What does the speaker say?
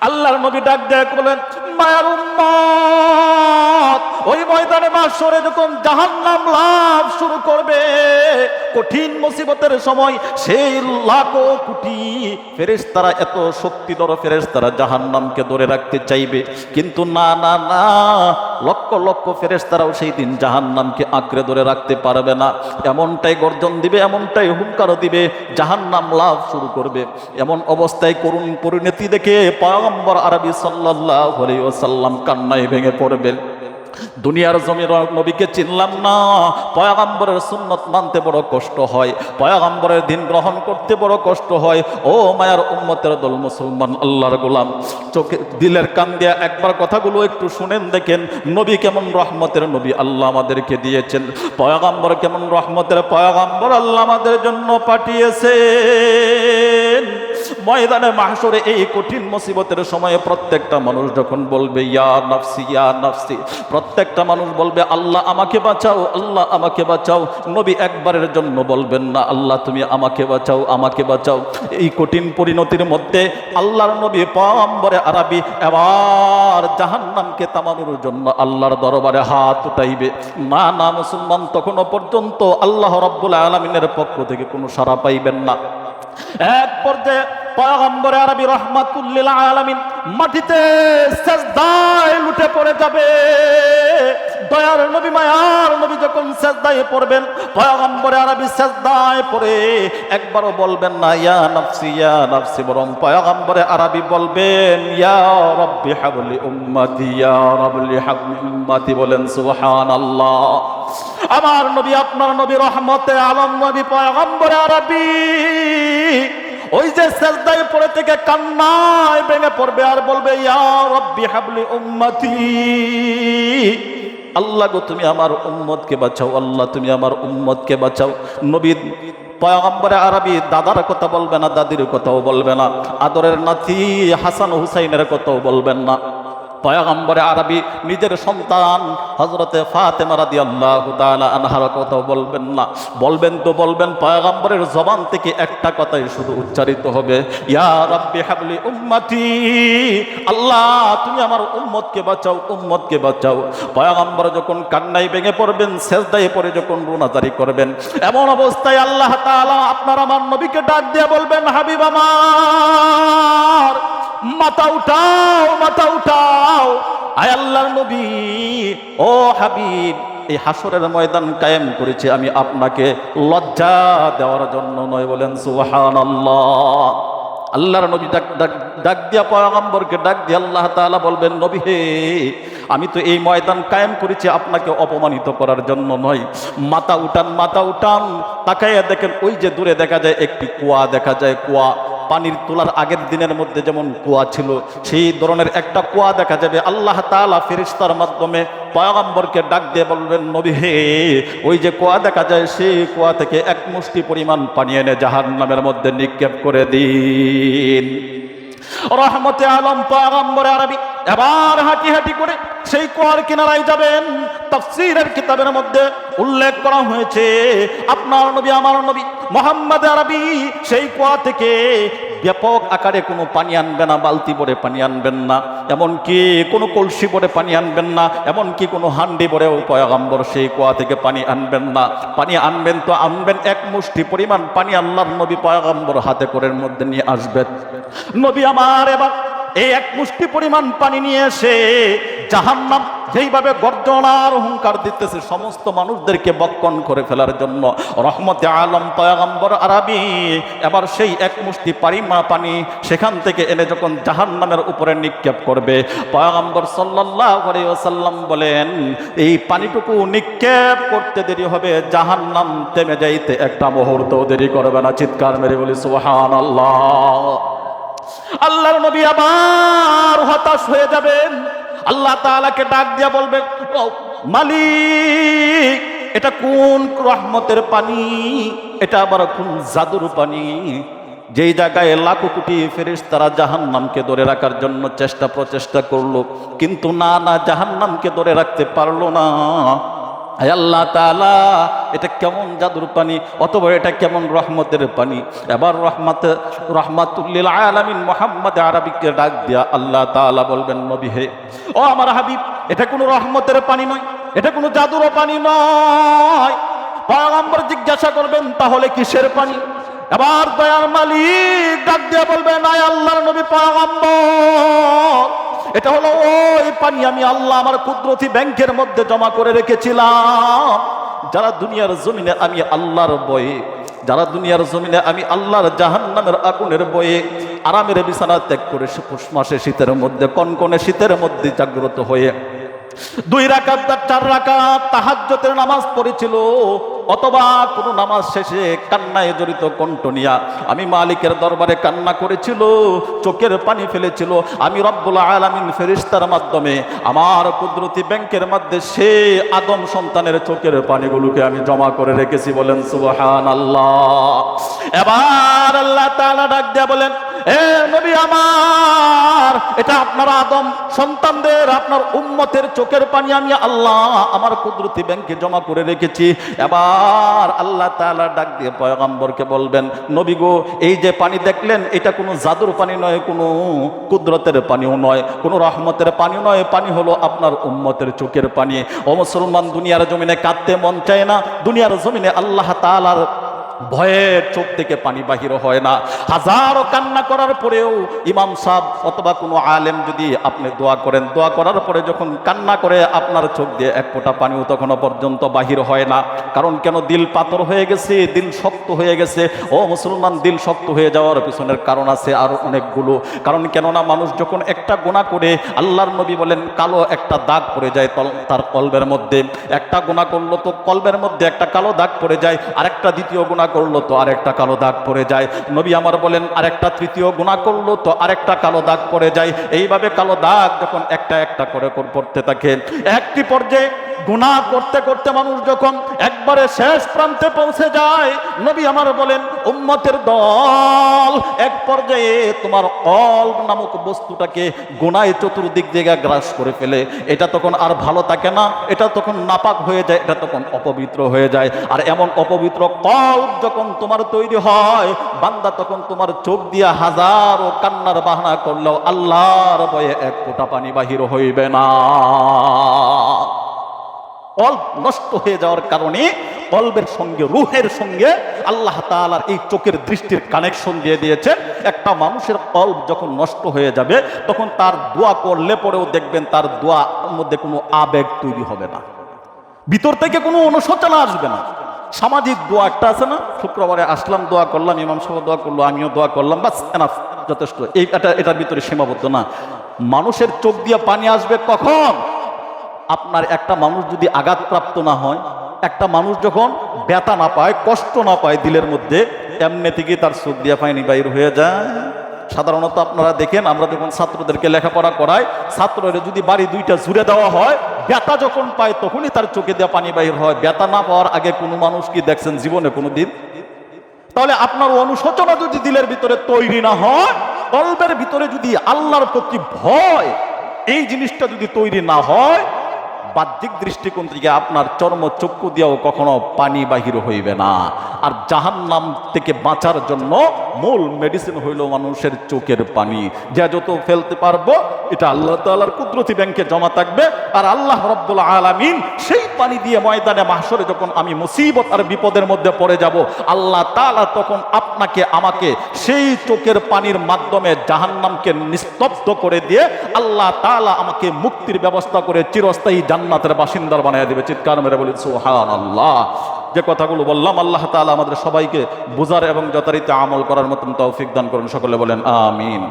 আল্লাহর নবী ডাক দেখ বলেন মায়ার উম্মত! ওই ময়দানে মাসরে যখন জাহান্নাম লাভ শুরু করবে, কঠিন মুসিবতের সময় সেই লাখো কোটি ফেরেশতারা, এত শক্তিধর ফেরেশতারা জাহান্নামকে ধরে রাখতে চাইবে। কিন্তু না না না, লক্ষ লক্ষ ফেরেশতারাও সেই দিন জাহান্নামকে আঁকড়ে ধরে রাখতে পারবে না। এমনটাই গর্জন দিবে, এমনটাই হুঙ্কারও দিবে, জাহান্নাম লাভ শুরু করবে। এমন অবস্থায় করুণ পরিণতি দেখে পয়গম্বর আরবি সাল্লাল্লাহু আলাইহি ওয়াসাল্লাম কান্নায় ভেঙে পড়বেন। দুনিয়ার জমির নবীকে চিনলাম না। পয়াগাম্বরের সুন্নত মানতে বড় কষ্ট হয়। পয়াগাম্বরের দিন গ্রহণ করতে বড় কষ্ট হয়। ও মায়ার উম্মতের দল মুসলমান, আল্লাহর গোলাম। চোখে দিলের কান দিয়া একবার কথাগুলো একটু শুনেন দেখেন, নবী কেমন রহমতের নবী আল্লাহ আমাদেরকে দিয়েছেন। পয়াগাম্বর কেমন রহমতের পয়াগাম্বর আল্লাহ আমাদের জন্য পাঠিয়েছেন ময়দানে মাহসরে এই কঠিন মুসিবতের সময়ে প্রত্যেকটা মানুষ যখন বলবে, ইয়া নাফসি ইয়া নাফসি, প্রত্যেকটা মানুষ বলবে, আল্লাহ আমাকে বাঁচাও, আল্লাহ আমাকে বাঁচাও। নবী একবারের জন্য বলবেন, না, আল্লাহ তুমি আমাকে বাঁচাও আমাকে বাঁচাও। এই কঠিন পরিণতির মধ্যে আল্লাহর নবী পয়গম্বরে আরবি এবার জাহান্নামকে তামানোর জন্য আল্লাহর দরবারে হাত উঠাইবে। না না, মুসলমান তখনও পর্যন্ত আল্লাহ রব্বুল আলমিনের পক্ষ থেকে কোনো সাড়া পাইবেন না। এক পর্যায়ে পয়গম্বর আরবি রহমাতুল্লিল আলামিন মাটিতে সেজদায় লুটে পড়ে যাবে। দয়ার নবী, মায়ার নবী যখন সেজদায় পড়বেন, পয়গম্বর আরবি সেজদায় পড়ে একবারও বলবেন না, ইয়া নাফসি ইয়া নাফসি, বরং পয়গম্বরে আরবি বলবেন, ইয়া রব্বি হাবলি উম্মতি, ইয়া রব্বি হাবলি উম্মতি, বলেন, সুবহানাল্লাহ। আমার নবী, আপনার নবী রহমতে আলম নবী পয়গম্বরে আরবি ওই যে সেজদায় পড়ে থেকে কান্নায় ভেঙে পড়বে আর বলবে আল্লাহ গো, তুমি আমার উম্মতকে বাঁচাও, আল্লাহ তুমি আমার উম্মতকে বাঁচাও। নবী পয়গম্বরে আরবি দাদার কথা বলবে না, দাদির কথাও বলবে না, আদরের নাতি হাসান হুসাইনের কথাও বলবেন না। পয়গম্বরে আরবি নিজের সন্তান হজরতে ফাতেমা রাদি আল্লাহ আনহার কথাও বলবেন না। বলবেন তো বলবেন, পয়গম্বরের জবান থেকে একটা কথাই শুধু উচ্চারিত হবে, ইয়া হাবলি উম্মতি, আল্লাহ তুমি আমার উম্মতকে বাঁচাও উম্মতকে বাঁচাও। পয়গম্বর যখন কান্নাই ভেঙে পড়বেন শেষদায় পরে যখন রুনাজারি করবেন, এমন অবস্থায় আল্লাহ তাআলা আপনার আমার নবীকে ডাক দিয়ে বলবেন, হাবিব আমার মাথা উঠাও মাথা উঠাও। আয় আল্লাহর নবী, ও হাবিব, এই হাসরের ময়দান কায়েম করেছে আমি আপনাকে লজ্জা দেওয়ার জন্য নয় বলেন সুবহানাল্লাহ। আল্লাহর নবী ডাক ডাক ডাক দিয়া পয়গম্বরকে ডাক দিয়ে আল্লাহ তাআলা বলবেন, নবী হে, আমি তো এই ময়দান কায়েম করেছি আপনাকে অপমানিত করার জন্য নয়। মাথা উঠান মাথা উঠান, তাকাইয়া দেখেন ওই যে দূরে দেখা যায় একটি কুয়া, দেখা যায় কুয়া। পানির তোলার আগের দিনের মধ্যে যেমন কুয়া ছিল, সেই ধরনের একটা কুয়া দেখা যাবে। আল্লাহ তাআলা ফেরিস্তার মাধ্যমে পয়গম্বরকে ডাক দিয়ে বলবেন, নবী হে, ওই যে কুয়া দেখা যায়, সেই কুয়া থেকে এক মুষ্টি পরিমাণ পানি এনে জাহান্নামের মধ্যে নিক্ষেপ করে দিন। রহমতে আলম পয়গম্বর আরবি এবার হাঁটি হাঁটি করে সেই কুয়ার কিনারায় যাবেন। তাফসীরের কিতাবের মধ্যে উল্লেখ করা হয়েছে, আপনার নবী, আমার নবী মোহাম্মদ আরবি, সেই কুয়া থেকে ব্যাপক আকারে কোনো পানি আনবে না, বালতি ভরে পানি আনবেন না, এমনকি কোনো কলসি ভরে পানি আনবেন না, এমনকি কোনো হান্ডি ভরেও পয়গম্বর সেই কুয়া থেকে পানি আনবেন না। পানি আনবেন তো আনবেন এক মুষ্টি পরিমাণ পানি আল্লাহর নবী পয়গম্বর হাতে করে মধ্যে নিয়ে আসবেন নবী আমার এবার এই এক মুষ্টি পরিমাণ পানি নিয়ে এসে জাহান্নাম যেইভাবে গর্জনার হুঙ্কার দিতেছে, সমস্ত মানুষদেরকে বক্ষণ করে ফেলার জন্য। রহমতে আলম, পয়গম্বর, আরবি। এবার সেই এক মুষ্টি পারিমা পানি সেখান থেকে এনে যখন জাহান্নামের উপরে নিক্ষেপ করবে, পয়গম্বর সাল্লাল্লাহু আলাইহি ওয়াসাল্লাম বলেন, এই পানিটুকু নিক্ষেপ করতে দেরি হবে, জাহান্নাম থেমে যাইতে একটা মুহূর্ত দেরি করবে না। চিৎকার মেরে বলি, সুবহানাল্লাহ। আল্লাহর নবী আবার হতাশ হয়ে যাবেন। আল্লাহ তালাকে ডাক দিয়া বলবে মালিক, এটা কোন রহমতের পানি? এটা আবার কোন জাদুর পানি? যেই জায়গায় লাখো কোটি ফেরিস তারা জাহান নামকে ধরে রাখার জন্য চেষ্টা প্রচেষ্টা করল, কিন্তু না না জাহান নামকে ধরে রাখতে পারল না। আল্লাহ তালা এটা কেমন জাদুর পানি? অথবা এটা কেমন রহমতের পানি? এবার রহমত, রহমাতুল্লিল আলামিন মোহাম্মদ আরবিকে ডাক দিয়া আল্লাহ তালা বলবেন, নবী হে, ও আমার হাবিব, এটা কোনো রহমতের পানি নয়, এটা কোনো জাদুর পানি নয়। পয়গম্বর জিজ্ঞাসা করবেন, তাহলে কিসের পানি? এবার দয়ার মালিক ডাক দিয়া বলবেন, আয় আল্লাহর নবী পয়গম্বর এটা হলো, ওই পানি আমি আল্লাহ আমার কুদরতি ব্যাংকের মধ্যে জমা করে রেখেছিলাম। যারা দুনিয়ার জমিনে আমি আল্লাহর বয়ে, যারা দুনিয়ার জমিনে আমি আল্লাহর জাহান্নামের আগুনের বয়ে, আরামের বিছানা ত্যাগ করে পুষ মাসে শীতের মধ্যে, কনকনে শীতের মধ্যে জাগ্রত হয়ে দুই রাকাত চার রাকাত তাহাজ্জতের নামাজ পড়েছিল। অথবা কোনো নামাজ শেষে কান্নায় জড়িত কণ্ঠ নিয়া, আমি মালিকের দরবারে কান্না করেছিল, চোখের পানি ফেলেছিল, আমি রব্বুল আলামিন ফেরিস্তার মাধ্যমে আমার কুদরতি ব্যাংকের মধ্যে সে আদম সন্তানের চোখের পানিগুলোকে আমি জমা করে রেখেছি বলেন সুবহান আল্লাহ এবার আল্লাহ তালা ডাক দিয়া বলেন এ নবী আমার, এটা আপনার আদম সন্তানদের, আপনার উম্মতের চোখের পানি আমি আল্লাহ আমার কুদরতি ব্যাংকে জমা করে রেখেছি। এবার আল্লাহ তাআলা ডাক দিয়ে পয়গম্বরকে বলবেন, নবী গো, এই যে পানি দেখলেন, এটা কোনো জাদুর পানি নয়, কোনো কুদরতের পানিও নয়, কোনো রহমতের পানি নয়, পানি হলো আপনার উম্মতের চোখের পানি। ও মুসলমান, দুনিয়ার জমিনে কাঁদতে মন চায় না, দুনিয়ার জমিনে আল্লাহ তাআলার ভয়ের চোখ থেকে পানি বাহির হয় না। হাজারো কান্না করার পরেও ইমাম সাহ অথবা কোনো আলেম যদি আপনি দোয়া করেন, দোয়া করার পরে যখন কান্না করে আপনার চোখ দিয়ে এক ফোঁটা পানিও তখনও পর্যন্ত বাহির হয় না। কারণ কেন? দিল পাতর হয়ে গেছে, দিল শক্ত হয়ে গেছে। ও মুসলমান, দিল শক্ত হয়ে যাওয়ার পিছনের কারণ আছে আরও অনেকগুলো। কারণ কেননা মানুষ যখন একটা গোনা করে, আল্লাহর নবী বলেন, কালো একটা দাগ পড়ে যায় তার কলবের মধ্যে। একটা গোনা করল তো কলবের মধ্যে একটা কালো দাগ পড়ে যায়। আরেকটা দ্বিতীয় গুণা করল তো আরেকটা কালো দাগ পড়ে যায়। নবী আমার বলেন, আরেকটা তৃতীয় গুণা করল তো আরেকটা কালো দাগ পড়ে যায়। এইভাবে কালো দাগ যখন একটা একটা করে করে পড়তে থাকে, একটি পর্যায়ে গুনাহ করতে করতে মানুষ যখন একবারে শেষ প্রান্তে পৌঁছে যায়, নবী আমার বলেন, উম্মতের দল, এক পর্যায়ে তোমার কল নামক বস্তুটাকে গুনায় চতুর্দিক জায়গা গ্রাস করে ফেলে। এটা তখন আর ভালো থাকে না, এটা তখন নাপাক হয়ে যায়, এটা তখন অপবিত্র হয়ে যায়। আর এমন অপবিত্র কল যখন তোমার তৈরি হয়, বান্দা তখন তোমার চোখ দিয়ে হাজারো কান্নার বাহানা করলেও আল্লাহর বয়ে এক ফোঁটা পানি বাহির হইবে না। কল্প নষ্ট হয়ে যাওয়ার কারণে কল্বের সঙ্গে, রুহের সঙ্গে আল্লাহ তাআলার এই চোখের দৃষ্টির কানেকশন দিয়ে দিয়েছে একটা মানুষের কল্প যখন নষ্ট হয়ে যাবে, তখন তার দোয়া করলে পরেও দেখবেন তার দোয়ার মধ্যে কোনো আবেগ তৈরি হবে না। ভিতর থেকে কোনো অনুশোচনা আসবে না। সামাজিক দোয়া একটা আছে না, শুক্রবারে আসলাম, দোয়া করলাম, ইমাম সাহেব দোয়া করল, আমিও দোয়া করলাম, বাস এনাফ যথেষ্ট। এই, এটা, এটার ভিতরে সীমাবদ্ধ না। মানুষের চোখ দিয়ে পানি আসবে কখন? আপনার একটা মানুষ যদি আঘাতপ্রাপ্ত না হয়, একটা মানুষ যখন ব্যথা না পায়, কষ্ট না পায় দিলের মধ্যে, এমনি থেকে তার চোখ দিয়ে পানি বাইর হয়ে যায়। সাধারণত আপনারা দেখেন, আমরা যখন ছাত্রদেরকে লেখাপড়া করাই ছাত্ররা যদি বাড়ি দুইটা জুড়ে দেওয়া হয়, ব্যথা যখন পায় তখনই তার চোখে দিয়ে পানি বাহির হয়। ব্যথা না পাওয়ার আগে কোনো মানুষ কি দেখছেন জীবনে কোনো দিন তাহলে আপনার অনুশোচনা যদি দিলের ভিতরে তৈরি না হয় কল্পের ভিতরে যদি আল্লাহর প্রতি ভয়, এই জিনিসটা যদি তৈরি না হয় বাহ্যিক দৃষ্টিকোণ থেকে আপনার চর্ম চক্ষু দিয়েও কখনো পানি বাহির হইবে না। আর জাহান নাম থেকে বাঁচার জন্য মূল মেডিসিন হইল মানুষের চোখের পানি। যে যত ফেলতে পারব, এটা আল্লাহ তাল্লাহার কুদরতি ব্যাংকে জমা থাকবে। আর আল্লাহ রব্বুল আলামিন সেই পানি দিয়ে ময়দানে মাহশরে যখন আমি মুসিবত আর বিপদের মধ্যে পড়ে যাব, আল্লাহ তাআলা তখন আপনাকে, আমাকে সেই চোখের পানির মাধ্যমে জাহান্নামকে নিস্তব্ধ করে দিয়ে আল্লাহ তাআলা আমাকে মুক্তির ব্যবস্থা করে চিরস্থায়ী জান্নাতের বাসিন্দার বানিয়ে দেবে। চিৎকার মেরে বলি সুহান আল্লাহ যে কথাগুলো বললাম, আল্লাহ তাআলা আমাদের সবাইকে বুঝার এবং যথারীতি আমল করার মতন তৌফিক দান করুন। সকলে বলেন, আমিন।